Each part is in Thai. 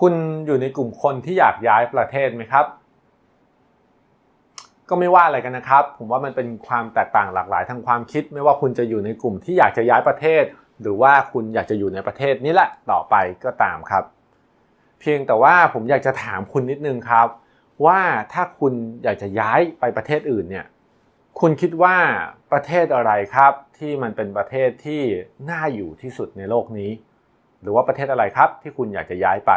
คุณอยู่ในกลุ่มคนที่อยากย้ายประเทศไหมครับ ก็ไม่ว่าอะไรกันนะครับ ผมว่ามันเป็นความแตกต่างหลากหลายทางความคิด ไม่ว่าคุณจะอยู่ในกลุ่มที่อยากจะย้ายประเทศ หรือว่าคุณอยากจะอยู่ในประเทศนี้แหละต่อไปก็ตามครับ เพียงแต่ว่าผมอยากจะถามคุณนิดนึงครับ ว่าถ้าคุณอยากจะย้ายไปประเทศอื่นเนี่ยคุณคิดว่าประเทศอะไรครับ ที่มันเป็นประเทศที่น่าอยู่ที่สุดในโลกนี้ หรือว่าประเทศอะไรครับที่คุณอยากจะย้ายไป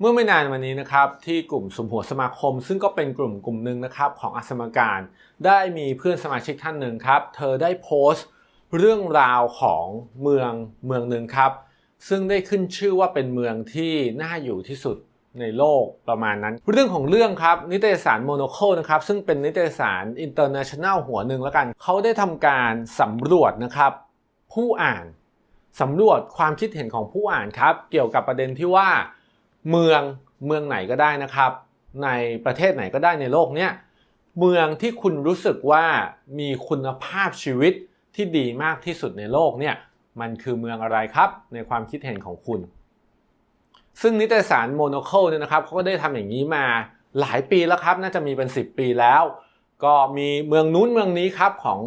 เมื่อไม่นานมานี้นะครับที่กลุ่มสมหัวสมาคม ซึ่งก็เป็นกลุ่มกลุ่มหนึ่งนะครับของอสมการ ได้มีเพื่อนสมาชิกท่านหนึ่งครับ เธอได้โพสต์ เรื่องราวของเมืองเมืองหนึ่งครับ ซึ่งได้ขึ้นชื่อว่าเป็นเมืองที่น่าอยู่ที่สุดในโลกประมาณนั้น เรื่องของเรื่องครับ นิตยสารโมโนโคนะครับ ซึ่งเป็นนิตยสารอินเตอร์เนชั่นแนลหัวหนึ่งแล้วกัน เขาได้ทำการสำรวจนะครับ ผู้อ่านสำรวจความคิดเห็นของผู้อ่านครับ เกี่ยวกับประเด็นที่ว่า เมืองเมืองไหนก็ได้นะครับ ในประเทศไหนก็ได้ในโลกเนี้ยเมืองที่คุณรู้สึกว่ามีคุณภาพชีวิตที่ดีมากที่สุดในโลกเนี่ยมันคือเมืองอะไรครับ ในความคิดเห็นของคุณ ซึ่งนิตยสารโมโนโคลเนี่ยนะครับเขาก็ได้ทำอย่างนี้มาหลายปีแล้วครับ น่าจะมีเป็น 10 ปีแล้ว ก็มีเมืองนู้นเมืองนี้ครับของ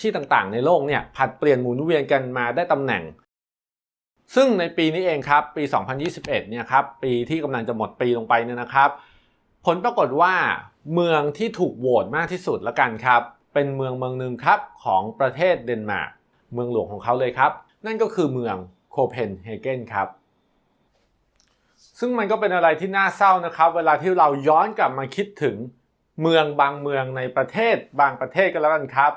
ที่ต่างๆ ในโลกเนี่ยผัดเปลี่ยนหมุนเวียนกันมาได้ตำแหน่ง ซึ่งในปีนี้เองครับ ปี 2021 เนี่ยครับ ปีที่กำลังจะหมดปีลงไปเนี่ยนะครับ ผลปรากฏว่าเมืองที่ถูกโหวตมากที่สุดละกันครับ เป็นเมืองเมืองหนึ่งครับของประเทศเดนมาร์ก เมืองหลวงของเขาเลยครับ นั่นก็คือเมืองโคเปนเฮเกนครับ ซึ่งมันก็เป็นอะไรที่น่าเศร้านะครับ เวลาที่เราย้อนกลับมาคิดถึงเมืองบางเมืองในประเทศบางประเทศกันแล้วกันครับ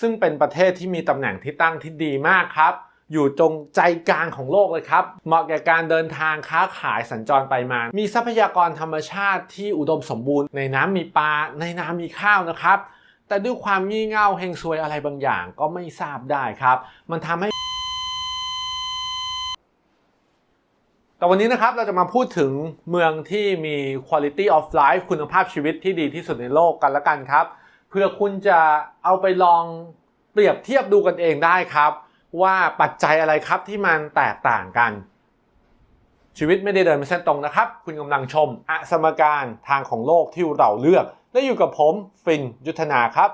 ซึ่งเป็นประเทศที่มีตำแหน่งที่ตั้งที่ดีมากครับ อยู่ตรงใจกลางของโลกเลยครับ เหมาะแก่การเดินทางค้าขายสัญจรไปมา มีทรัพยากรธรรมชาติที่อุดมสมบูรณ์ ในน้ำมีปลา ในน้ำมีข้าวนะครับ แต่ด้วยความงี่เง่าเฮงซวยอะไรบางอย่างก็ไม่ทราบได้ครับ มันทำให้แต่วันนี้นะครับเราจะมาพูดถึงเมืองที่มี quality of life คุณภาพชีวิตที่ดีที่สุดในโลกกันละกันครับ เพื่อคุณจะเอาไปลองเปรียบเทียบดูกันเองได้ครับ ว่าปัจจัยอะไรครับที่มันแตกต่างกัน ชีวิตไม่ได้เดินเป็นเส้นตรงนะครับ คุณกำลังชมอสมการทางของโลกที่เราเลือก และอยู่กับผมฟินยุทธนาครับ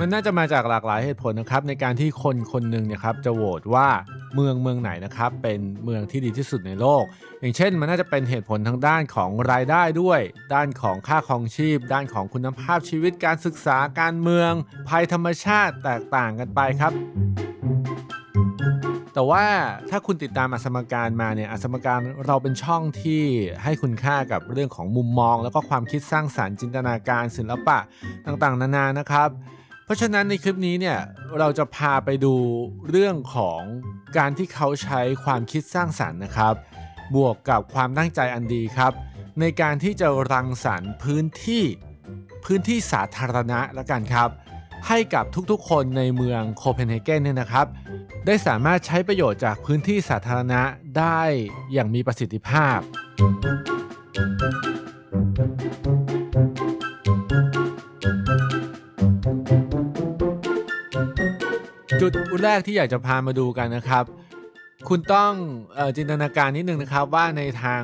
มันน่าจะมาจากหลากหลายเหตุผลนะครับในการที่คนคนหนึ่งเนี่ยครับจะโหวตว่าเมืองเมืองไหนนะครับเป็นเมืองที่ดีที่สุดในโลก อย่างเช่น มันน่าจะเป็นเหตุผลทางด้านของรายได้ด้วย ด้านของค่าครองชีพ ด้านของคุณภาพชีวิตการศึกษาการเมือง ภัยธรรมชาติแตกต่างกันไปครับแต่ว่าถ้าคุณติดตามอัสมการมาเนี่ยอัสมการเราเป็นช่องที่ให้คุณค่ากับเรื่องของมุมมอง แล้วก็ความคิดสร้างสารรค์จินตนาการศิลปะต่างๆ นานานะครับ เพราะฉะนั้นในคลิปนี้เนี่ยเราจะพาไปดูเรื่องของการที่เขาใช้ความคิดสร้างสรรค์นะครับ บวกกับความตั้งใจอันดีครับ ในการที่จะรังสรรค์พื้นที่พื้นที่สาธารณะละกันครับ ให้กับทุกๆ คนในเมืองโคเปนเฮเกนเนี่ยนะครับ ได้สามารถใช้ประโยชน์จากพื้นที่สาธารณะได้อย่างมีประสิทธิภาพ จุดแรกที่อยากจะพามาดูกันนะครับ คุณต้องออจินตนาการนิดนึงนะครับว่าในทาง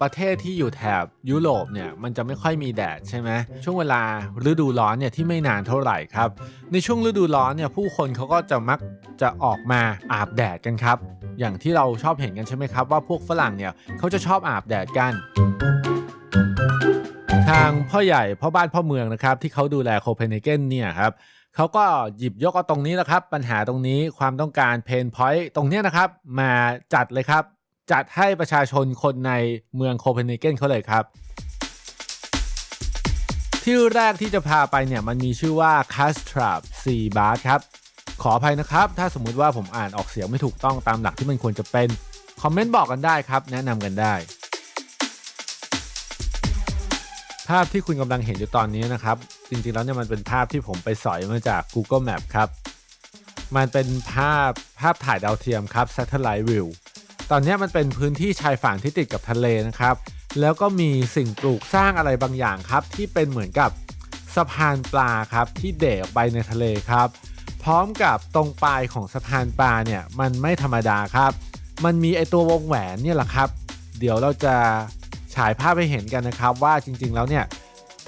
ประเทศที่อยู่แถบยุโรปเนี่ยมันจะไม่ค่อยมีแดดใช่ไหมช่วงเวลาฤดูร้อนเนี่ยที่ไม่นานเท่าไหร่ครับ ในช่วงฤดูร้อนเนี่ยผู้คนเขาก็จะมักจะออกมาอาบแดดกันครับ อย่างที่เราชอบเห็นกันใช่ไหมครับว่าพวกฝรั่งเนี่ยเขาจะชอบอาบแดดกันทางพ่อใหญ่พ่อบ้านพ่อเมืองนะครับที่เขาดูแลโคเปนเฮเกนเนี่ยครับ เขาก็หยิบยกเอาตรงนี้แหละครับ ปัญหาตรงนี้ความต้องการเพนพอยต์ตรงนี้นะครับ มาจัดเลยครับ จัดให้ประชาชนคนในเมืองโคเปนเฮเกนเขาเลยครับ ที่แรกที่จะพาไปเนี่ยมันมีชื่อว่า c a s t r a p Sea Bar ครับ ขออภัยนะครับ ถ้าสมมุติว่าผมอ่านออกเสียงไม่ถูกต้องตามหลักที่มันควรจะเป็น คอมเมนต์บอกกันได้ครับ แนะนำกันได้ ภาพที่คุณกำลังเห็นอยู่ตอนนี้นะครับ จริงๆแล้วเนี่ยมันเป็นภาพที่ผมไปสอยมาจาก Google Map ครับ มันเป็นภาพภาพถ่ายดาวเทียมครับ Satellite View ตอนนี้มันเป็นพื้นที่ชายฝั่งที่ติดกับทะเลนะครับ แล้วก็มีสิ่งปลูกสร้างอะไรบางอย่างครับ ที่เป็นเหมือนกับสะพานปลาครับที่เดออกไปในทะเลครับ พร้อมกับตรงปลายของสะพานปลาเนี่ยมันไม่ธรรมดาครับ มันมีไอตัววงแหวนเนี่ยแหละครับ เดี๋ยวเราจะ ฉายภาพให้เห็นกันนะครับว่าจริง ๆ แล้วเนี่ย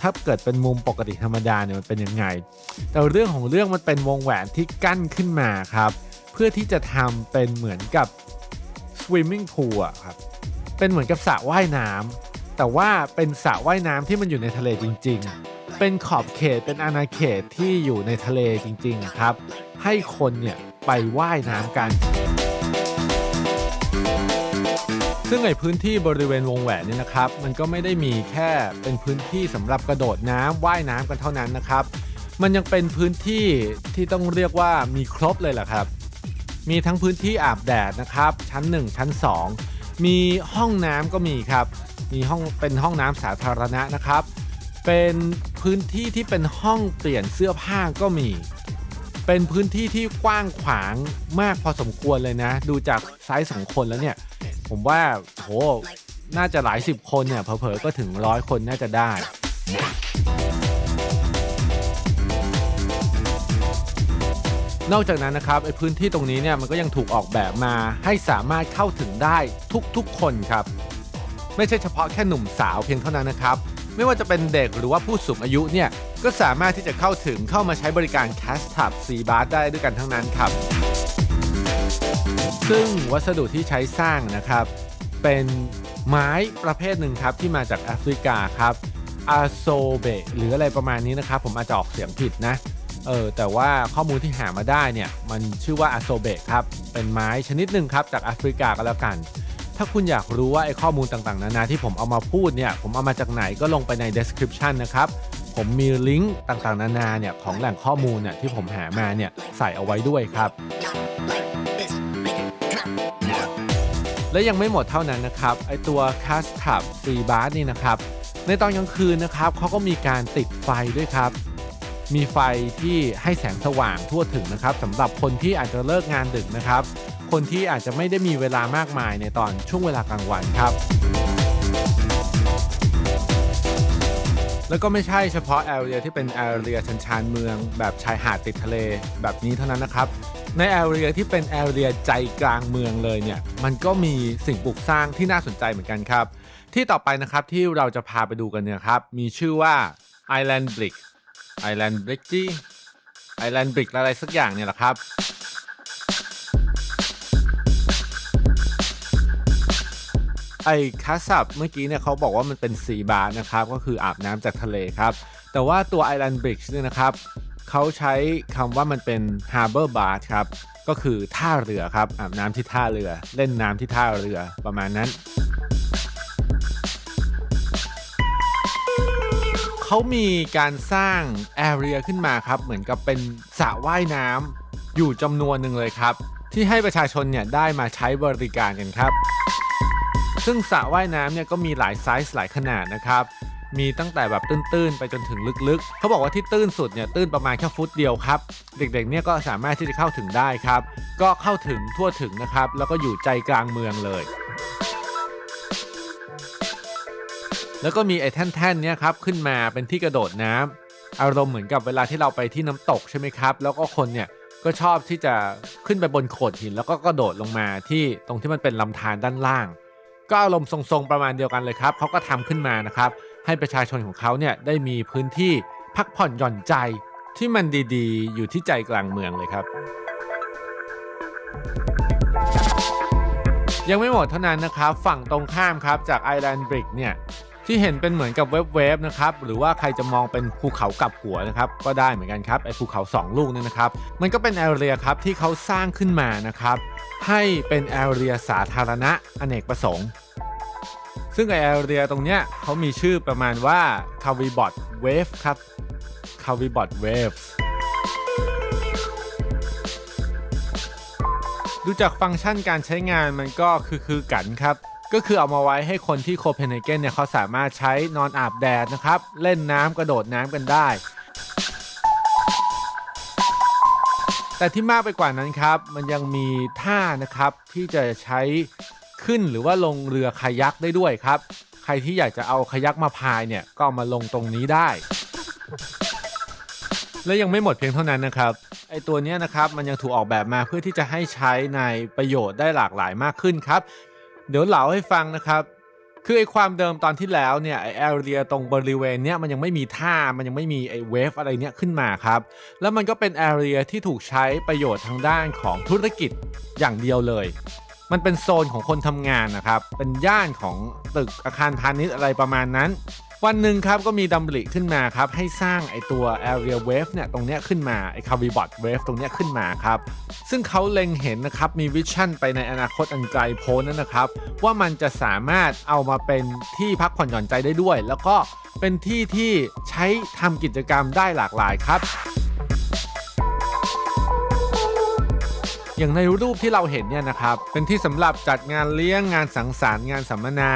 ถ้าเกิดเป็นมุมปกติธรรมดาเนี่ยมันเป็นยังไง แต่เรื่องของเรื่องมันเป็นวงแหวนที่กั้นขึ้นมาครับ เพื่อที่จะทำเป็นเหมือนกับ swimming pool อะครับ เป็นเหมือนกับสระว่ายน้ำแต่ว่าเป็นสระว่ายน้ำที่มันอยู่ในทะเลจริง ๆ เป็นขอบเขตเป็นอาณาเขตที่อยู่ในทะเลจริง ๆ ครับ ให้คนเนี่ยไปว่ายน้ำกัน ซึ่งไอพื้นที่บริเวณวงแหวนนี่นะครับ มันก็ไม่ได้มีแค่เป็นพื้นที่สำหรับกระโดดน้ำว่ายน้ำกันเท่านั้นนะครับ มันยังเป็นพื้นที่ที่ต้องเรียกว่ามีครบเลยแหละครับ มีทั้งพื้นที่อาบแดดนะครับ ชั้น 1 ชั้น 2 มีห้องน้ำก็มีครับ มีห้องเป็นห้องน้ำสาธารณะนะครับ เป็นพื้นที่ที่เป็นห้องเปลี่ยนเสื้อผ้าก็มี เป็นพื้นที่ที่กว้างขวางมากพอสมควรเลยนะ ดูจากไซส์สองคนแล้วเนี่ย ผมว่าโหน่าจะหลายสิบคนเนี่ยเผลอๆก็ถึงร้อยคนน่าจะได้ นอกจากนั้นนะครับไอพื้นที่ตรงนี้เนี่ยมันก็ยังถูกออกแบบมาให้สามารถเข้าถึงได้ทุกๆคนครับ ไม่ใช่เฉพาะแค่หนุ่มสาวเพียงเท่านั้นนะครับ ไม่ว่าจะเป็นเด็กหรือว่าผู้สูงอายุเนี่ยก็สามารถที่จะเข้าถึงเข้ามาใช้บริการ c a s t u b ซีบาร์ได้ด้วยกันทั้งนั้นครับ ซึ่งวัสดุที่ใช้สร้างนะครับ เป็นไม้ประเภทหนึ่งครับที่มาจากแอฟริกาครับอาโซเบหรืออะไรประมาณนี้นะครับ ผมอาจจะออกเสียงผิดนะเออแต่ว่าข้อมูลที่หามาได้เนี่ยมันชื่อว่าอาโซเบครับ เป็นไม้ชนิดหนึ่งครับจากแอฟริกาก็แล้วกัน ถ้าคุณอยากรู้ว่าไอ้ข้อมูลต่างๆ นานาที่ผมเอามาพูดเนี่ย ผมเอามาจากไหนก็ลงไปใน description นะครับ ผมมีลิงก์ต่างๆ นานาเนี่ยของแหล่งข้อมูลเนี่ยที่ผมหามาเนี่ยใส่เอาไว้ด้วยครับ และยังไม่หมดเท่านั้นนะครับไอตัว c a s t u b s e a b a r นี่นะครับ ในตอนกลางคืนนะครับเขาก็มีการติดไฟด้วยครับ มีไฟที่ให้แสงสว่างทั่วถึงนะครับสำหรับคนที่อาจจะเลิกงานดึกนะครับ คนที่อาจจะไม่ได้มีเวลามากมายในตอนช่วงเวลากลางวันครับ แล้วก็ไม่ใช่เฉพาะแอเรียที่เป็นแอเรียชันชานเมือง แบบชายหาดติดทะเลแบบนี้เท่านั้นนะครับ ในแอเรียที่เป็นแอเรียใจกลางเมืองเลยเนี่ยมันก็มีสิ่งปลูกสร้างที่น่าสนใจเหมือนกันครับ ที่ต่อไปนะครับที่เราจะพาไปดูกันเนี่ยครับ มีชื่อว่า Island Brick Island Brick จี Island Brick อะไรสักอย่างเนี่ยแหละครับไอ้คัสซับเมื่อกี้เนี่ยเขาบอกว่ามันเป็นสีบาร์นะครับ ก็คืออาบน้ำจากทะเลครับ แต่ว่าตัว Island Bridge เนี่ยนะครับ เขาใช้คำว่ามันเป็น Harbor Bar ครับ ก็คือท่าเรือครับ อาบน้ำที่ท่าเรือ เล่นน้ำที่ท่าเรือประมาณนั้น เขามีการสร้างแอเรียขึ้นมาครับ เหมือนกับเป็นสระว่ายน้ำอยู่จำนวนหนึ่งเลยครับ ที่ให้ประชาชนเนี่ยได้มาใช้บริการกันครับ ซึ่งสระว่ายน้ำเนี่ยก็มีหลายไซส์หลายขนาดนะครับ มีตั้งแต่แบบตื้นๆ ไปจนถึงลึกๆ เขาบอกว่าที่ตื้นสุดเนี่ยตื้นประมาณแค่ฟุตเดียวครับ เด็กๆเนี่ยก็สามารถที่จะเข้าถึงได้ครับ ก็เข้าถึงทั่วถึงนะครับ แล้วก็อยู่ใจกลางเมืองเลย แล้วก็มีไอ้แท่นๆเนี่ยครับขึ้นมาเป็นที่กระโดดน้ำอารมณ์เหมือนกับเวลาที่เราไปที่น้ำตกใช่ไหมครับ แล้วก็คนเนี่ยก็ชอบที่จะขึ้นไปบนโขดหิน แล้วก็กระโดดลงมาที่ตรงที่มันเป็นลำธารด้านล่าง ก็อารมณ์ทรงๆประมาณเดียวกันเลยครับเขาก็ทำขึ้นมานะครับ ให้ประชาชนของเขาเนี่ยได้มีพื้นที่พักผ่อนหย่อนใจที่มันดีๆ อยู่ที่ใจกลางเมืองเลยครับ ยังไม่หมดเท่านั้นนะครับ ฝั่งตรงข้ามครับจากไอแลนด์บริกเนี่ยที่เห็นเป็นเหมือนกับเวฟๆนะครับหรือว่าใครจะมองเป็นภูเขากลับหัวนะครับก็ได้เหมือนกันครับไอ้ภูเขา 2 ลูกนี่นะครับมันก็เป็นแอเรียครับที่เขาสร้างขึ้นมานะครับให้เป็นแอเรียสาธารณะอเนกประสงค์ ซึ่งไอแอเรียตรงเนี้ยเขามีชื่อประมาณว่า c a v i b o t Wave ครับ c a v i b o t Waves ดูจากฟังก์ชันการใช้งานมันก็คือคือกันครับ ก็คือเอามาไว้ให้คนที่โคเปนเฮเกนเนี่ยเขาสามารถใช้นอนอาบแดดนะครับ เล่นน้ำกระโดดน้ำกันได้ แต่ที่มากไปกว่านั้นครับ มันยังมีท่านะครับที่จะใช้ ขึ้นหรือว่าลงเรือคายักได้ด้วยครับ ใครที่อยากจะเอาคายักมาพายเนี่ยก็ามาลงตรงนี้ได้ และยังไม่หมดเพียงเท่านั้นนะครับไอตัวนี้นะครับมันยังถูกออกแบบมาเพื่อที่จะให้ใช้ในประโยชน์ได้หลากหลายมากขึ้นครับ เดี๋ยวเล่าให้ฟังนะครับคือไอความเดิมตอนที่แล้วเนี่ยไอแอเรียตรงบริเวณเนี้ยมันยังไม่มีท่ามันยังไม่มีไอเวฟอะไรเนี้ยขึ้นมาครับ แล้วมันก็เป็นแอเรียที่ถูกใช้ประโยชน์ทางด้านของธุรกิจอย่างเดียวเลย มันเป็นโซนของคนทำงานนะครับ เป็นย่านของตึกอาคารพาณิชย์อะไรประมาณนั้น วันหนึ่งครับก็มีดำริขึ้นมาครับ ให้สร้างไอตัว Area Wave เนี่ยตรงเนี้ยขึ้นมาไอ c a v i b o t Wave ตรงเนี้ยขึ้นมาครับ ซึ่งเขาเล็งเห็นนะครับ มีวิชั่นไปในอนาคตอันไกลโพ้นนั้นนะครับ ว่ามันจะสามารถเอามาเป็นที่พักผ่อนหย่อนใจได้ด้วย แล้วก็เป็นที่ที่ใช้ทำกิจกรรมได้หลากหลายครับ อย่างในรูปที่เราเห็นเนี่ยนะครับเป็นที่สำหรับจัดงานเลี้ยงงานสังสรรค์งานสัมมนา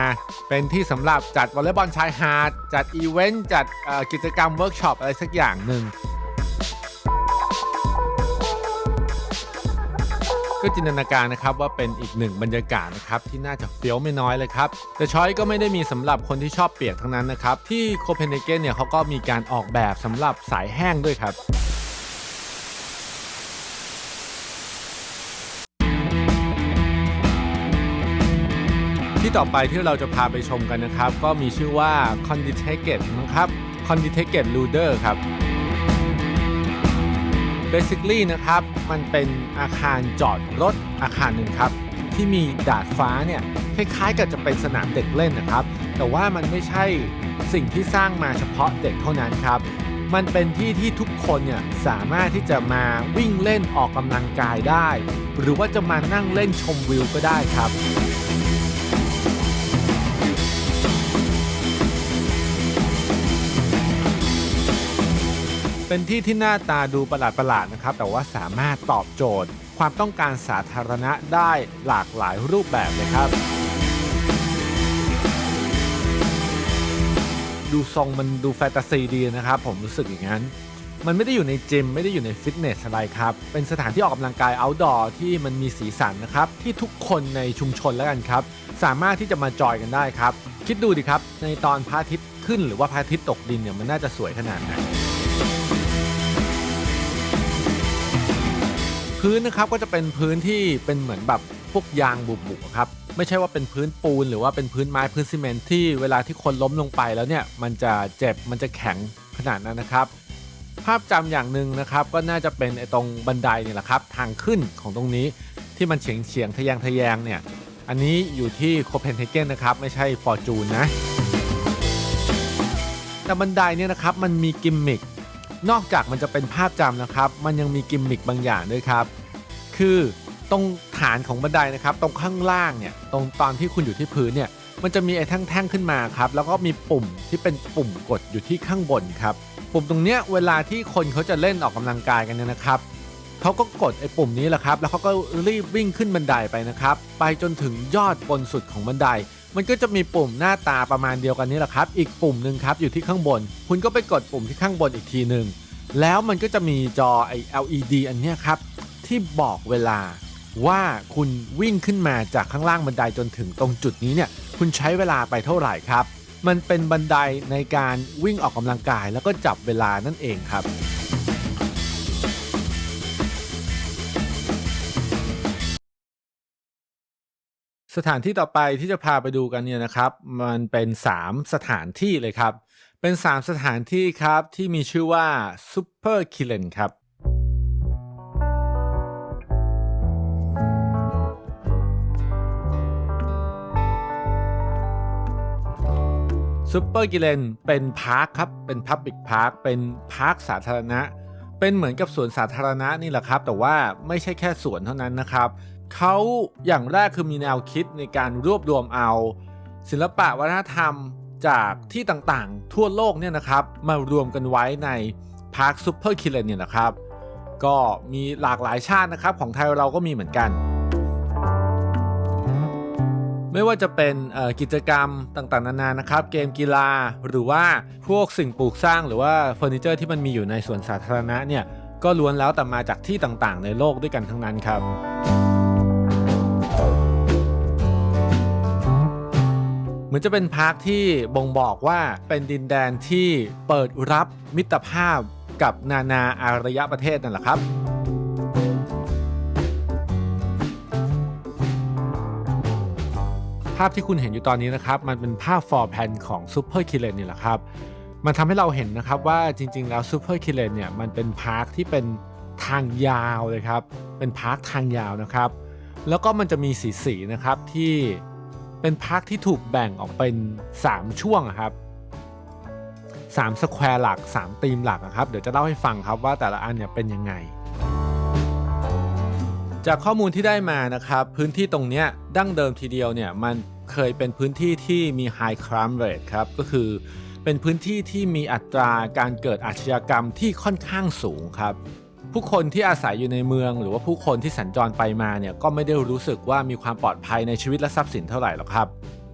เป็นที่สำหรับจัดวอลเลย์บอลชายหาดจัดอีเวนต์จัดกิจกรรมเวิร์กช็อปอะไรสักอย่างหนึ่งก็จินตนาการนะครับว่าเป็นอีกหนึ่งบรรยากาศนะครับที่น่าจะเฟี้ยวไม่น้อยเลยครับ แต่ช้อยก็ไม่ได้มีสำหรับคนที่ชอบเปียกทั้งนั้นนะครับ ที่โคเปนเฮเกนเนี่ยเขาก็มีการออกแบบสำหรับสายแห้งด้วยครับ ที่ต่อไปที่เราจะพาไปชมกันนะครับ ก็มีชื่อว่า c o n d i t e g e t นะครับ c o n d i t e g e t Luder ครับ Basically นะครับ มันเป็นอาคารจอดรถอาคารหนึ่งครับ ที่มีดาดฟ้าเนี่ยคล้ายๆกับจะเป็นสนามเด็กเล่นนะครับ แต่ว่ามันไม่ใช่สิ่งที่สร้างมาเฉพาะเด็กเท่านั้นครับ มันเป็นที่ที่ทุกคนเนี่ยสามารถที่จะมาวิ่งเล่นออกกำลังกายได้ หรือว่าจะมานั่งเล่นชมวิวก็ได้ครับ เป็นที่ที่หน้าตาดูประหลาดๆนะครับ แต่ว่าสามารถตอบโจทย์ ความต้องการสาธารณะได้หลากหลายรูปแบบเลยครับ ดูทรงมันดูแฟนตาซีดีนะครับ ผมรู้สึกอย่างนั้น มันไม่ได้อยู่ในจิม ไม่ได้อยู่ในฟิตเนสอะไรครับ เป็นสถานที่ออกกำลังกาย outdoor ที่มันมีสีสันนะครับ ที่ทุกคนในชุมชนแล้วกันครับ สามารถที่จะมาจอยกันได้ครับ คิดดูดิครับ ในตอนพระอาทิตย์ขึ้นหรือว่าพระอาทิตย์ตกดินเนี่ยมันน่าจะสวยขนาดไหน พื้นนะครับก็จะเป็นพื้นที่เป็นเหมือนแบบพวกยางบุบๆครับไม่ใช่ว่าเป็นพื้นปูนหรือว่าเป็นพื้นไม้พื้นซีเมนต์ที่เวลาที่คนล้มลงไปแล้วเนี่ยมันจะเจ็บมันจะแข็งขนาดนั้นนะครับ ภาพจำอย่างหนึ่งนะครับก็น่าจะเป็นไอ้ตรงบันไดนี่แหละครับทางขึ้นของตรงนี้ที่มันเฉียงเฉียงทะแยงทะแยงเนี่ยอันนี้อยู่ที่โคเปนเฮเกนนะครับไม่ใช่ฟอร์จูนนะแต่บันไดเนี่ยนะครับมันมีกิมมิค นอกจากมันจะเป็นภาพจำนะครับ มันยังมีกิมมิคบางอย่างด้วยครับ คือตรงฐานของบันไดนะครับ ตรงข้างล่างเนี่ย ตรงตอนที่คุณอยู่ที่พื้นเนี่ย มันจะมีไอ้แท่งๆขึ้นมาครับ แล้วก็มีปุ่มที่เป็นปุ่มกดอยู่ที่ข้างบนครับ ปุ่มตรงเนี้ยเวลาที่คนเขาจะเล่นออกกำลังกายกันเนี่ยนะครับเขาก็กดไอ้ปุ่มนี้แหละครับ แล้วเขาก็รีบวิ่งขึ้นบันไดไปนะครับ ไปจนถึงยอดบนสุดของบันได มันก็จะมีปุ่มหน้าตาประมาณเดียวกันนี้แหละครับ อีกปุ่มหนึ่งครับอยู่ที่ข้างบน คุณก็ไปกดปุ่มที่ข้างบนอีกทีหนึ่งแล้วมันก็จะมีจอไอ LED อันเนี้ยครับ ที่บอกเวลาว่าคุณวิ่งขึ้นมาจากข้างล่างบันไดจนถึงตรงจุดนี้เนี่ย คุณใช้เวลาไปเท่าไหร่ครับ มันเป็นบันไดในการวิ่งออกกำลังกายแล้วก็จับเวลานั่นเองครับ สถานที่ต่อไปที่จะพาไปดูกันเนี่ยนะครับ มันเป็น 3 สถานที่เลยครับ เป็น 3 สถานที่ครับที่มีชื่อว่า Super k i l l e n ครับ ซูเปอร์กิเลนเป็นพาร์คครับ เป็นพับบิกพาร์ค เป็นพาร์คสาธารณะ เป็นเหมือนกับสวนสาธารณะนี่แหละครับ แต่ว่าไม่ใช่แค่สวนเท่านั้นนะครับ เขาอย่างแรกคือมีแนวคิดในการรวบรวมเอา ศิลปะวัฒนธรรมจากที่ต่างๆ ทั่วโลกเนี่ยนะครับ มารวมกันไว้ในพาร์คซูเปอร์คิเลนเนี่ยนะครับ ก็มีหลากหลายชาตินะครับ ของไทยเราก็มีเหมือนกัน ไม่ว่าจะเป็นกิจกรรมต่างๆ นานานะครับ เกมกีฬาหรือว่าพวกสิ่งปลูกสร้างหรือว่าเฟอร์นิเจอร์ที่มันมีอยู่ในสวนสาธารณะเนี่ยก็ล้วนแล้วแต่มาจากที่ต่างๆ ในโลกด้วยกันทั้งนั้นครับ เหมือนจะเป็นพาร์คที่บ่งบอกว่าเป็นดินแดนที่เปิดรับมิตรภาพกับนานาอารยประเทศนั่นแหละครับภาพที่คุณเห็นอยู่ตอนนี้นะครับ มันเป็นภาพฟอร์แพนของซูเปอร์คิเลนนี่แหละครับ มันทำให้เราเห็นนะครับว่าจริง ๆ แล้วซูเปอร์คิเลนเนี่ยมันเป็นพาร์คที่เป็นทางยาวเลยครับ เป็นพาร์คทางยาวนะครับ แล้วก็มันจะมีสีสีนะครับที่ เป็นพาร์คที่ถูกแบ่งออกเป็น 3 ช่วงครับ3สแควร์หลัก3ธีมหลักอะครับ เดี๋ยวจะเล่าให้ฟังครับว่าแต่ละอันเนี่ยเป็นยังไง จากข้อมูลที่ได้มานะครับ พื้นที่ตรงเนี้ยดั้งเดิมทีเดียวเนี่ยมันเคยเป็นพื้นที่ที่มี high crime rate ครับ ก็คือเป็นพื้นที่ที่มีอัตราการเกิดอาชญากรรมที่ค่อนข้างสูงครับ ผู้คนที่อาศัยอยู่ในเมือง หรือว่าผู้คนที่สัญจรไปมาเนี่ยก็ไม่ได้รู้สึกว่ามีความปลอดภัยในชีวิตและทรัพย์สินเท่าไหร่หรอกครับ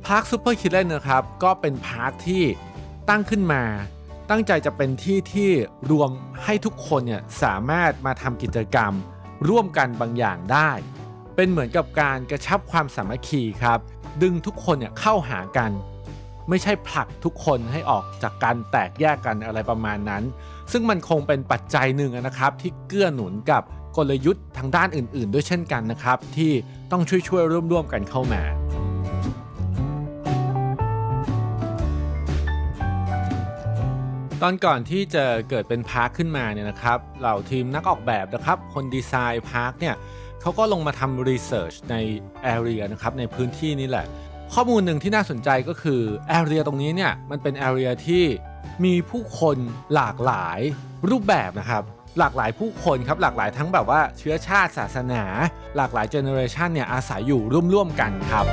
พาร์คซูเปอร์คิลเลนนะครับก็เป็นพาร์คที่ตั้งขึ้นมา ตั้งใจจะเป็นที่ที่รวมให้ทุกคนเนี่ยสามารถมาทำกิจกรรม ร่วมกันบางอย่างได้ เป็นเหมือนกับการกระชับความสามัคคีครับ ดึงทุกคนเนี่ยเข้าหากัน ไม่ใช่ผลักทุกคนให้ออกจากการแตกแยกกันอะไรประมาณนั้น ซึ่งมันคงเป็นปัจจัยหนึ่งนะครับ ที่เกื้อหนุนกับกลยุทธ์ทางด้านอื่น ๆ ด้วยเช่นกันนะครับ ที่ต้องช่วยๆร่วมๆกันเข้ามาตอนก่อนที่จะเกิดเป็นพาร์คขึ้นมาเนี่ยนะครับเหล่าทีมนักออกแบบนะครับ คนดีไซน์พาร์คเนี่ยเขาก็ลงมาทำรีเสิร์ชในแอเรียนะครับในพื้นที่นี้แหละ ข้อมูลหนึ่งที่น่าสนใจก็คือแอเรียตรงนี้เนี่ยมันเป็นแอเรียที่มีผู้คนหลากหลายรูปแบบนะครับ หลากหลายผู้คนครับหลากหลายทั้งแบบว่าเชื้อชาติศาสนา หลากหลายเจเนอเรชันเนี่ยอาศัยอยู่ร่วมๆกันครับ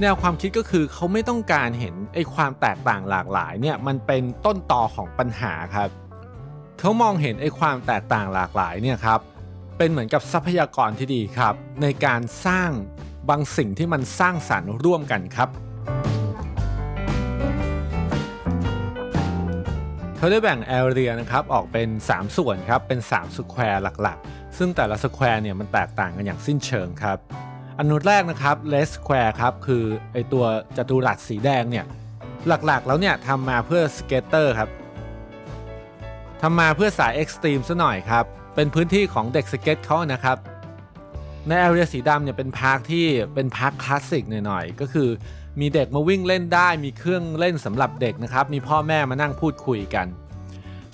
แนวความคิดก็คือเขาไม่ต้องการเห็นไอ้ความแตกต่างหลากหลายเนี่ยมันเป็นต้นตอของปัญหาครับเขามองเห็นไอ้ความแตกต่างหลากหลายเนี่ยครับเป็นเหมือนกับทรัพยากรที่ดีครับ ในการสร้าง บางสิ่งที่มันสร้างสรรค์ร่วมกันครับ เขาได้แบ่งแอเรียนะครับออกเป็น 3 ส่วนครับ เป็น 3 สแควร์หลักๆ ซึ่งแต่ละสแควร์เนี่ยมันแตกต่างกันอย่างสิ้นเชิงครับ อันนุแรกนะครับเลสแควร์ครับ คือไอตัวจัตุรัสสีแดงเนี่ยหลักๆ แล้วเนี่ยทำมาเพื่อสเกตเตอร์ครับทำมาเพื่อสายเอ็กซ์ตรีมซะหน่อยครับ เป็นพื้นที่ของเด็กสเก็ตเขานะครับ ในแอเรียสีดำเนี่ยเป็นพาร์คที่เป็นพาร์คคลาสสิกหน่อยๆ ก็คือมีเด็กมาวิ่งเล่นได้ มีเครื่องเล่นสำหรับเด็กนะครับ มีพ่อแม่มานั่งพูดคุยกัน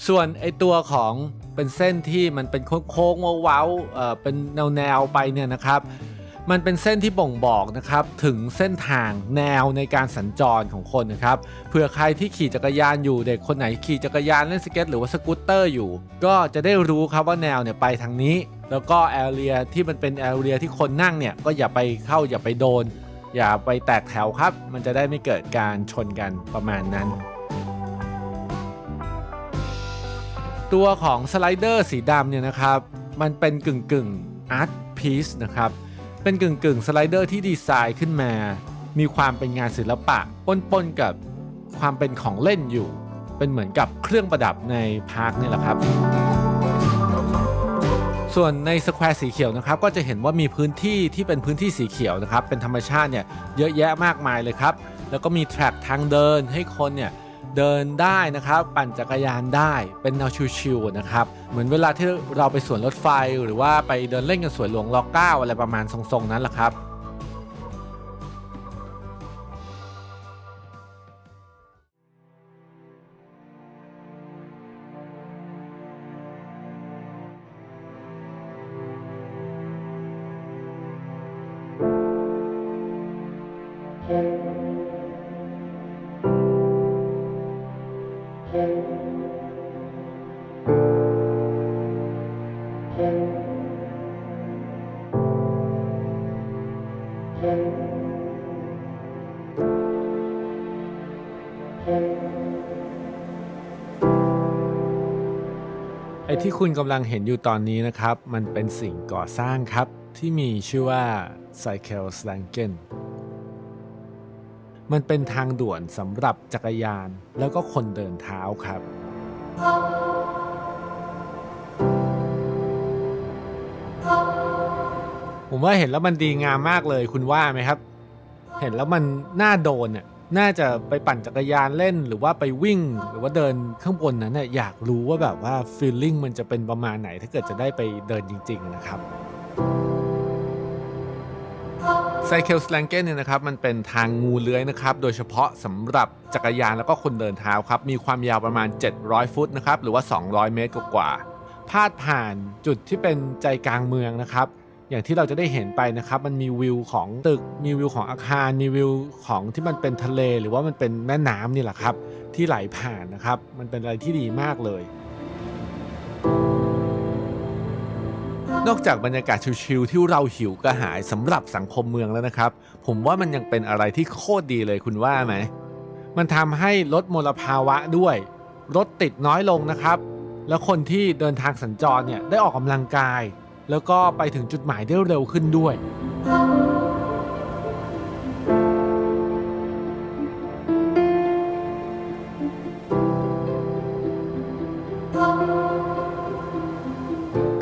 ส่วนไอตัวของเป็นเส้นที่มันเป็นโค้งๆเว้าๆเออเป็นแนวๆไปเนี่ยนะครับ มันเป็นเส้นที่บ่งบอกนะครับถึงเส้นทางแนวในการสัญจรของคนนะครับเผื่อใครที่ขี่จักรยานอยู่เด็กคนไหนขี่จักรยานเล่นสเก็ตหรือว่าสกูตเตอร์อยู่ ก็จะได้รู้ครับว่าแนวเนี่ยไปทางนี้ แล้วก็แอเรียที่มันเป็นแอเรียที่คนนั่งเนี่ยก็อย่าไปเข้าอย่าไปโดน อย่าไปแตกแถวครับ มันจะได้ไม่เกิดการชนกันประมาณนั้นตัวของสไลเดอร์สีดำเนี่ยนะครับ มันเป็นกึ่งกึ่งอาร์ตพีซนะครับ เป็นกึ่งกึ่งสไลเดอร์ที่ดีไซน์ขึ้นมา มีความเป็นงานศิลปะปนๆกับความเป็นของเล่นอยู่ เป็นเหมือนกับเครื่องประดับในพาร์คนี่แหละครับ ส่วนในสแควร์สีเขียวนะครับก็จะเห็นว่ามีพื้นที่ที่เป็นพื้นที่สีเขียวนะครับเป็นธรรมชาติเนี่ยเยอะแยะมากมายเลยครับ แล้วก็มีแทร็กทางเดินให้คนเนี่ย เดินได้นะครับ ปั่นจักรยานได้เป็นแนวชิวๆนะครับ เหมือนเวลาที่เราไปสวนรถไฟ หรือว่าไปเดินเล่นกันสวนหลวงรอเก้าอะไรประมาณทรงๆนั้นแหละครับ ที่คุณกำลังเห็นอยู่ตอนนี้นะครับ มันเป็นสิ่งก่อสร้างครับ ที่มีชื่อว่า Cycle s l a n g e n มันเป็นทางด่วนสำหรับจักรยานแล้วก็คนเดินเท้าครับ ผมว่าเห็นแล้วมันดีงามมากเลยคุณว่าไหมครับ เห็นแล้วมันน่าโดนเนี่ย น่าจะไปปั่นจักรยานเล่นหรือว่าไปวิ่ง หรือว่าเดินข้างบนนั้นเนี่ยอยากรู้ว่าแบบว่าฟีลลิ่งมันจะเป็นประมาณไหนถ้าเกิดจะได้ไปเดินจริง ๆ นะครับไซเคิลสแลงเกนเนี่ยนะครับมันเป็นทางงูเลื้อยนะครับโดยเฉพาะสำหรับจักรยานแล้วก็คนเดินเท้าครับมีความยาวประมาณ 700 ฟุตนะครับหรือว่า 200 เมตรกว่าพาดผ่านจุดที่เป็นใจกลางเมืองนะครับ อย่างที่เราจะได้เห็นไปนะครับ มันมีวิวของตึก มีวิวของอาคาร มีวิวของที่มันเป็นทะเล หรือว่ามันเป็นแม่น้ำนี่แหละครับ ที่ไหลผ่านนะครับ มันเป็นอะไรที่ดีมากเลยนอกจากบรรยากาศชิลๆที่เราหิวกระหายสำหรับสังคมเมืองแล้วนะครับ ผมว่ามันยังเป็นอะไรที่โคตรดีเลยคุณว่าไหม มันทำให้ลดมลภาวะด้วย รถติดน้อยลงนะครับ แล้วคนที่เดินทางสัญจรเนี่ยได้ออกกำลังกาย แล้วก็ไปถึงจุดหมายได้เร็วขึ้นด้วย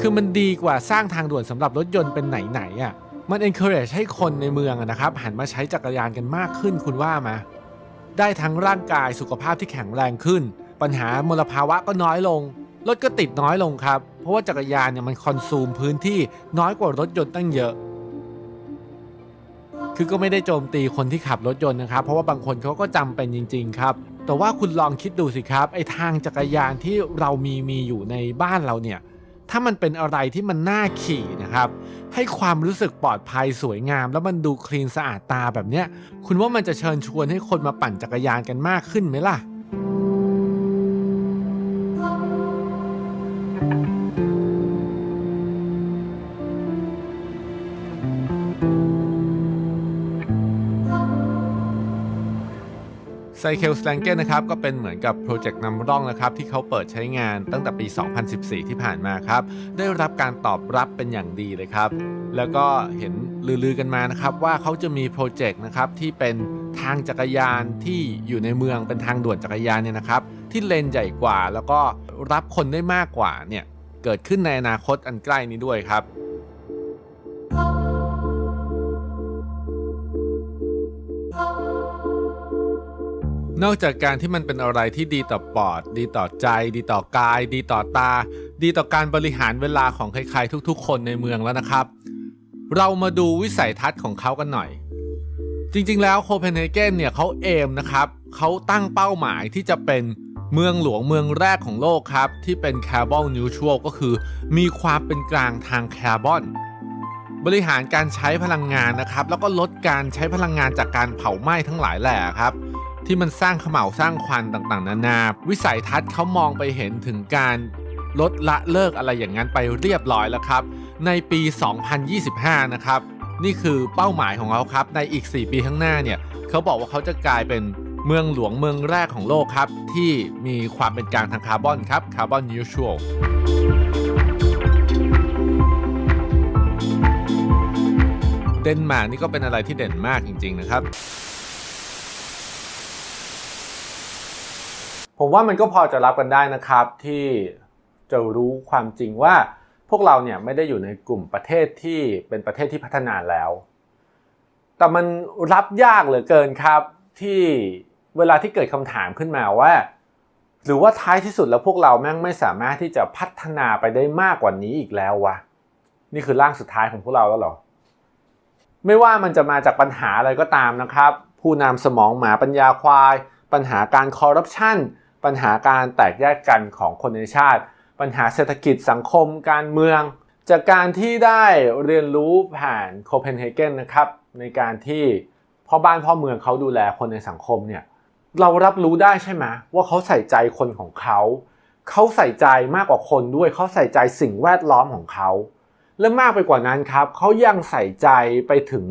คือมันดีกว่าสร้างทางด่วนสำหรับรถยนต์เป็นไหนๆอะ มัน encourage ให้คนในเมืองนะครับ หันมาใช้จักรยานกันมากขึ้นคุณว่ามา ได้ทั้งร่างกายสุขภาพที่แข็งแรงขึ้น ปัญหามลภาวะก็น้อยลง รถก็ติดน้อยลงครับ เพราะว่าจักรยานเนี่ยมันคอนซูมพื้นที่น้อยกว่ารถยนต์ตั้งเยอะ คือก็ไม่ได้โจมตีคนที่ขับรถยนต์นะครับ เพราะว่าบางคนเขาก็จำเป็นจริง ๆ ครับ แต่ว่าคุณลองคิดดูสิครับไอ้ทางจักรยานที่เรามีมีอยู่ในบ้านเราเนี่ย ถ้ามันเป็นอะไรที่มันน่าขี่นะครับ ให้ความรู้สึกปลอดภัยสวยงาม แล้วมันดูคลีนสะอาดตาแบบเนี้ย คุณว่ามันจะเชิญชวนให้คนมาปั่นจักรยานกันมากขึ้นไหมล่ะ ไซเคิลสแลงเกนนะครับก็เป็นเหมือนกับโปรเจกต์นำร่องนะครับที่เขาเปิดใช้งานตั้งแต่ปี 2014 ที่ผ่านมาครับ ได้รับการตอบรับเป็นอย่างดีเลยครับ แล้วก็เห็นลือๆกันมานะครับ ว่าเขาจะมีโปรเจกต์นะครับที่เป็นทางจักรยานที่อยู่ในเมืองเป็นทางด่วนจักรยานเนี่ยนะครับ ที่เลนใหญ่กว่าแล้วก็รับคนได้มากกว่าเนี่ยเกิดขึ้นในอนาคตอันใกล้นี้ด้วยครับ นอกจากการที่มันเป็นอะไรที่ดีต่อปอด ดีต่อใจ ดีต่อกาย ดีต่อตา ดีต่อการบริหารเวลาของใครๆทุกๆ คนในเมืองแล้วนะครับ เรามาดูวิสัยทัศน์ของเขากันหน่อย จริงๆ แล้วโคเปนเฮเกนเนี่ยเขาเอมนะครับเขาตั้งเป้าหมายที่จะเป็นเมืองหลวงเมืองแรกของโลกครับ ที่เป็นคาร์บอนนิวทรัลก็คือ มีความเป็นกลางทางคาร์บอนบริหารการใช้พลังงานนะครับ แล้วก็ลดการใช้พลังงานจากการเผาไหม้ทั้งหลายแหล่ครับ ที่มันสร้างขม่าวสร้างควันต่างๆ นานา วิสัยทัศน์เขามองไปเห็นถึงการลดละเลิกอะไรอย่างนั้นไปเรียบร้อยแล้วครับ ในปี 2025 นะครับ นี่คือเป้าหมายของเขาครับ ในอีก 4 ปีข้างหน้าเนี่ยเขาบอกว่าเขาจะกลายเป็นเมืองหลวงเมืองแรกของโลกครับ ที่มีความเป็นกลางทางคาร์บอนครับคาร์บอนนิวทรัลเดนมาร์กนี่ก็เป็นอะไรที่เด่นมากจริง ๆ นะครับ ผมว่ามันก็พอจะรับกันได้นะครับที่จะรู้ความจริงว่าพวกเราเนี่ยไม่ได้อยู่ในกลุ่มประเทศที่เป็นประเทศที่พัฒนาแล้ว แต่มันรับยากเหลือเกินครับที่เวลาที่เกิดคำถามขึ้นมาว่า หรือว่าท้ายที่สุดแล้วพวกเราแม่งไม่สามารถที่จะพัฒนาไปได้มากกว่านี้อีกแล้ววะนี่คือร่างสุดท้ายของพวกเราแล้วหรอ ไม่ว่ามันจะมาจากปัญหาอะไรก็ตามนะครับ ผู้นำสมองหมาปัญญาควาย ปัญหาการคอร์รัปชัน ปัญหาการแตกแยกกันของคนในชาติ ปัญหาเศรษฐกิจสังคมการเมือง จากการที่ได้เรียนรู้ผ่านโคเปนเฮเกนนะครับในการที่พ่อบ้านพ่อเมืองเขาดูแลคนในสังคมเนี่ยเรารับรู้ได้ใช่ไหมว่าเขาใส่ใจคนของเขา เขาใส่ใจมากกว่าคนด้วยเขาใส่ใจสิ่งแวดล้อมของเขา และมากไปกว่านั้นครับเขายังใส่ใจไปถึง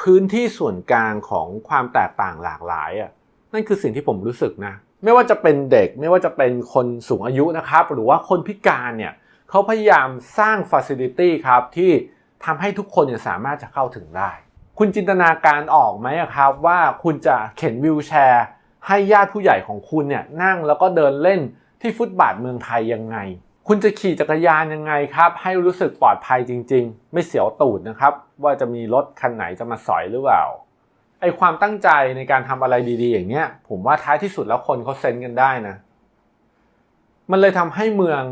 พื้นที่ส่วนกลางของความแตกต่างหลากหลายอะนั่นคือสิ่งที่ผมรู้สึกนะ ไม่ว่าจะเป็นเด็กไม่ว่าจะเป็นคนสูงอายุนะครับ หรือว่าคนพิการเนี่ยเขาพยายามสร้างฟ a ซิลิตี้ครับที่ทำให้ทุกคนเนี่ยสามารถจะเข้าถึงได้ คุณจินตนาการออกไหมครับว่าคุณจะเข็นวิวแชร์ ให้ญาติผู้ใหญ่ของคุณเนี่ยนั่งแล้วก็เดินเล่นที่ฟุตบาทเมืองไทยยังไง คุณจะขี่จักรยานยังไงครับ ให้รู้สึกปลอดภัยจริง ๆ ไม่เสียวตูดนะครับ ว่าจะมีรถคันไหนจะมาสอยหรือเปล่า ไอความตั้งใจในการทำอะไรดีๆ อย่างเนี้ย ผมว่าท้ายที่สุดแล้วคนเขาเซนกันได้นะ มันเลยทำให้เมือง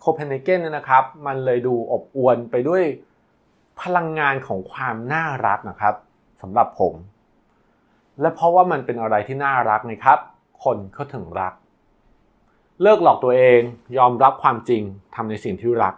โคเปนเฮเกนเนยนะครับ มันเลยดูอบอวลไปด้วยพลังงานของความน่ารักนะครับสำหรับผม และเพราะว่ามันเป็นอะไรที่น่ารักนะครับ คนเขาถึงรัก เลิกหลอกตัวเองยอมรับความจริงทำในสิ่งที่รัก